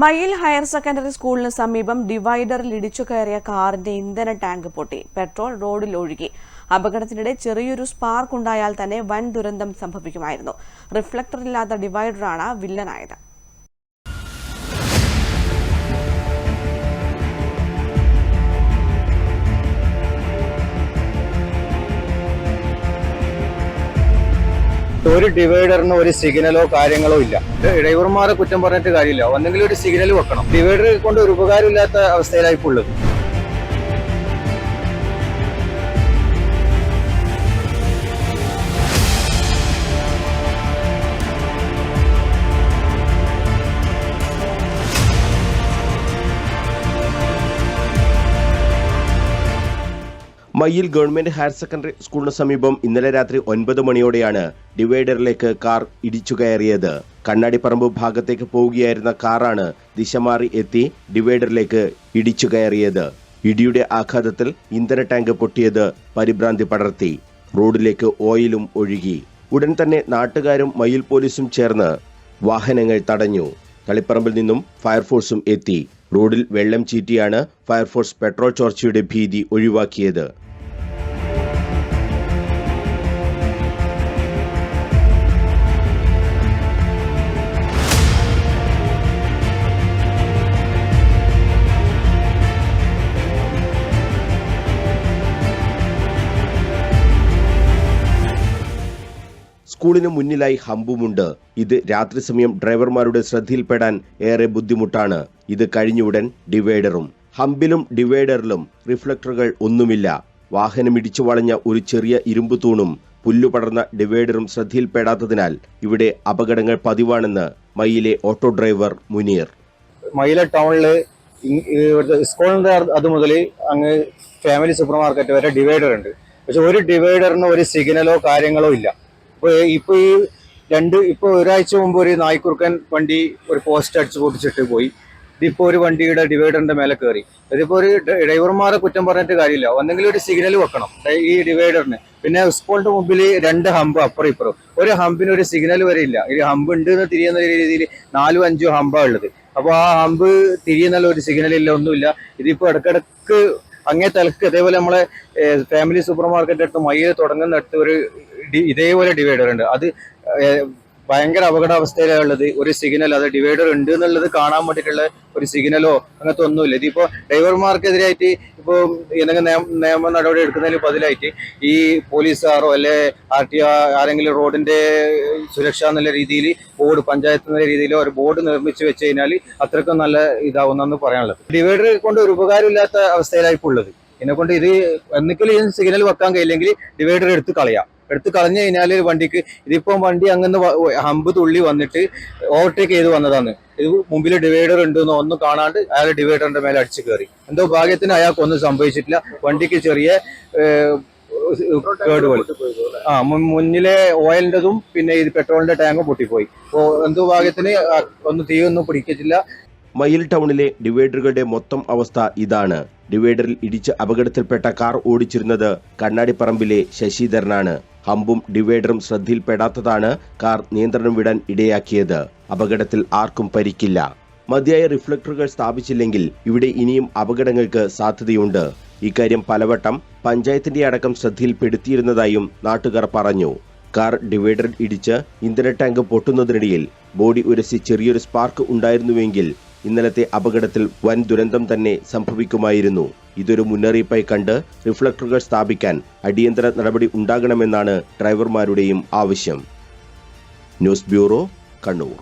മയിൽ higher secondary സ്കൂളിന് സമീപം ഡിവൈഡറിൽ ഇടിച്ചു കയറിയ കാറിന്റെ ഇന്ധന ടാങ്ക് പൊട്ടി. പെട്രോൾ റോഡിൽ ഒഴുകി. അപകടത്തിനിടെ ചെറിയൊരു സ്പാർക്ക് ഉണ്ടായാൽ തന്നെ വൻ ദുരന്തം സംഭവിക്കുമായിരുന്നു. റിഫ്ലക്ടറില്ലാത്ത ഡിവൈഡറാണ് വില്ലനായത്. ഒരു ഡിവൈഡറിന് ഒരു സിഗ്നലോ കാര്യങ്ങളോ ഇല്ല. ഡ്രൈവർമാരെ കുറ്റം പറഞ്ഞിട്ട് കാര്യമില്ല. ഒന്നെങ്കിലും ഒരു സിഗ്നൽ വെക്കണം. ഡിവൈഡർ കൊണ്ട് ഒരു ഉപകാരമില്ലാത്ത അവസ്ഥയിലായി മയ്യിൽ ഗവൺമെന്റ് ഹയർ സെക്കൻഡറി സ്കൂളിന് സമീപം ഇന്നലെ രാത്രി ഒൻപത് മണിയോടെയാണ് ഡിവൈഡറിലേക്ക് കാർ ഇടിച്ചു കയറിയത്. കണ്ണാടിപ്പറമ്പ് ഭാഗത്തേക്ക് പോവുകയായിരുന്ന കാറാണ് ദിശമാറി എത്തി ഡിവൈഡറിലേക്ക് ഇടിച്ചു കയറിയത്. ഇടിയുടെ ആഘാതത്തിൽ ഇന്ധന ടാങ്ക് പൊട്ടിയത് പരിഭ്രാന്തി പടർത്തി. റോഡിലേക്ക് ഓയിലും ഒഴുകി. ഉടൻ തന്നെ നാട്ടുകാരും മയിൽ പോലീസും ചേർന്ന് വാഹനങ്ങൾ തടഞ്ഞു. കളിപ്പറമ്പിൽ നിന്നും ഫയർഫോഴ്സും എത്തി. റോഡിൽ വെള്ളം ചീറ്റിയാണ് ഫയർഫോഴ്സ് പെട്രോൾ ചോർച്ചയുടെ ഭീതി ഒഴിവാക്കിയത്. സ്കൂളിന് മുന്നിലായി ഹമ്പുമുണ്ട്. ഇത് രാത്രി സമയം ഡ്രൈവർമാരുടെ ശ്രദ്ധയിൽപ്പെടാൻ ഏറെ ബുദ്ധിമുട്ടാണ്. ഇത് കഴിഞ്ഞുടൻ ഡിവൈഡറും ഹമ്പിലും ഡിവൈഡറിലും റിഫ്ലക്ടറുകൾ ഒന്നുമില്ല. വാഹനം ഇടിച്ചു വളഞ്ഞ ഒരു ചെറിയ ഇരുമ്പ് തൂണും പുല്ലുപടർന്ന ഡിവൈഡറും ശ്രദ്ധയിൽപ്പെടാത്തതിനാൽ ഇവിടെ അപകടങ്ങൾ പതിവാണെന്ന് മയിലെ ഓട്ടോ ഡ്രൈവർ മുനീർ. മയില ഇവിടുത്തെ സ്കൂളിന്റെ അത് മുതൽ അങ്ങ് ഫാമിലി സൂപ്പർ മാർക്കറ്റ് വരെ ഡിവൈഡർ ഉണ്ട് പക്ഷെ ഒരു ഡിവൈഡറിന് ഒരു സിഗ്നലോ കാര്യങ്ങളോ ഇല്ല. ഇപ്പൊ ഇപ്പൊ ഈ രണ്ട് ഇപ്പൊ ഒരാഴ്ച മുമ്പ് ഒരു നായ്ക്കുറുക്കൻ വണ്ടി ഒരു പോസ്റ്റ് അടിച്ച് പൊട്ടിച്ചിട്ട് പോയി. ഇതിപ്പോ ഒരു വണ്ടിയുടെ ഡിവൈഡറിന്റെ മേലെ കയറി ഇതിപ്പോ ഒരു ഡ്രൈവർമാരെ കുറ്റം പറഞ്ഞിട്ട് കാര്യമില്ല. ഒന്നെങ്കിലും ഒരു സിഗ്നൽ വെക്കണം. ഈ ഡിവൈഡറിന് പിന്നെ സ്കൂളിന്റെ മുമ്പിൽ രണ്ട് ഹമ്പ് അപ്പുറം ഇപ്പുറം. ഒരു ഹമ്പിന് ഒരു സിഗ്നൽ വരെ ഇല്ല. ഈ ഹമ്പ് ഉണ്ട് എന്ന് തിരിയുന്ന രീതിയിൽ നാലും അഞ്ചും ഹമ്പാ ഉള്ളത്. അപ്പോൾ ആ ഹമ്പ് തിരിയുന്നുള്ള ഒരു സിഗ്നൽ ഇല്ല ഒന്നുമില്ല. ഇതിപ്പോ ഇടക്കിടക്ക് അങ്ങേ തലക്ക് അതേപോലെ നമ്മളെ ഫാമിലി സൂപ്പർ മാർക്കറ്റ് അടുത്ത് മയ്യിൽ തുടങ്ങുന്നിടത്ത് ഒരു ഇതേപോലെ ഡിവൈഡർ ഉണ്ട്. അത് ഭയങ്കര അപകടാവസ്ഥയിലാണ് ഉള്ളത് ഒരു സിഗ്നൽ അത് ഡിവൈഡർ ഉണ്ട് എന്നുള്ളത് കാണാൻ വേണ്ടിയിട്ടുള്ള ഒരു സിഗ്നലോ അങ്ങനത്തെ ഒന്നുമില്ല. ഇതിപ്പോ ഡ്രൈവർമാർക്കെതിരായിട്ട് ഇപ്പോൾ എന്തെങ്കിലും നിയമ നടപടി എടുക്കുന്നതിന് ബദലായിട്ട് ഈ പോലീസുകാരോ അല്ലെ ആർ ടി ആരെങ്കിലും റോഡിന്റെ സുരക്ഷ എന്നുള്ള രീതിയിൽ ബോർഡ് പഞ്ചായത്ത് എന്നുള്ള രീതിയിൽ ഒരു ബോർഡ് നിർമ്മിച്ച് വെച്ച് കഴിഞ്ഞാൽ അത്രക്കും നല്ല ഇതാവുന്നെന്ന് പറയാനുള്ളത്. ഡിവൈഡർ കൊണ്ട് ഒരു ഉപകാരമില്ലാത്ത അവസ്ഥയിലായിപ്പോൾ ഉള്ളത് എന്നെ കൊണ്ട് ഇത് എന്തെങ്കിലും സിഗ്നൽ വെക്കാൻ കഴിയില്ലെങ്കിൽ ഡിവൈഡർ എടുത്ത് കളയാം. എടുത്ത് കളഞ്ഞു കഴിഞ്ഞാൽ വണ്ടിക്ക് ഇതിപ്പം വണ്ടി അങ്ങനെ ഹമ്പ് തുള്ളി വന്നിട്ട് ഓവർടേക്ക് ചെയ്ത് വന്നതാണ്. ഇത് മുമ്പിൽ ഡിവൈഡർ ഉണ്ടെന്ന് ഒന്നും കാണാണ്ട് അയാൾ ഡിവൈഡറിന്റെ മേലെ അടിച്ചു കയറി എന്തോ ഭാഗ്യത്തിന് അയാൾക്ക് ഒന്നും സംഭവിച്ചിട്ടില്ല. വണ്ടിക്ക് ചെറിയ കേടുപോലെ ആ മുന്നിലെ ഓയിലിന്റെതും പിന്നെ ഇത് പെട്രോളിന്റെ ടാങ്കും പൊട്ടിപ്പോയി. അപ്പോ എന്തോ ഭാഗ്യത്തിന് ഒന്നും തീയൊന്നും പിടിക്കത്തില്ല. മയിൽ ടൗണിലെ ഡിവൈഡറുകളുടെ മൊത്തം അവസ്ഥ ഇതാണ്. ഡിവൈഡറിൽ ഇടിച്ച് അപകടത്തിൽപ്പെട്ട കാർ ഓടിച്ചിരുന്നത് കണ്ണാടിപ്പറമ്പിലെ ശശിധരനാണ്. ഹമ്പും ഡിവൈഡറും ശ്രദ്ധയിൽപ്പെടാത്തതാണ് കാർ നിയന്ത്രണം വിടാൻ ഇടയാക്കിയത്. അപകടത്തിൽ ആർക്കും പരിക്കില്ല. മതിയായ റിഫ്ലക്ടറുകൾ സ്ഥാപിച്ചില്ലെങ്കിൽ ഇവിടെ ഇനിയും അപകടങ്ങൾക്ക് സാധ്യതയുണ്ട്. ഇക്കാര്യം പലവട്ടം പഞ്ചായത്തിന്റെ അടക്കം ശ്രദ്ധയിൽപ്പെടുത്തിയിരുന്നതായും നാട്ടുകാർ പറഞ്ഞു. കാർ ഡിവൈഡർ ഇടിച്ച് ഇന്ധന ടാങ്ക് പൊട്ടുന്നതിനിടയിൽ ബോഡി ഉരസി ചെറിയൊരു സ്പാർക്ക് ഉണ്ടായിരുന്നുവെങ്കിൽ ഇന്നലത്തെ അപകടത്തിൽ വൻ ദുരന്തം തന്നെ സംഭവിക്കുമായിരുന്നു. ഇതൊരു മുന്നറിയിപ്പായി കണ്ട് റിഫ്ലക്ടറുകൾ സ്ഥാപിക്കാൻ അടിയന്തര നടപടി ഉണ്ടാകണമെന്നാണ് ഡ്രൈവർമാരുടെയും ആവശ്യം. News bureau Kannur.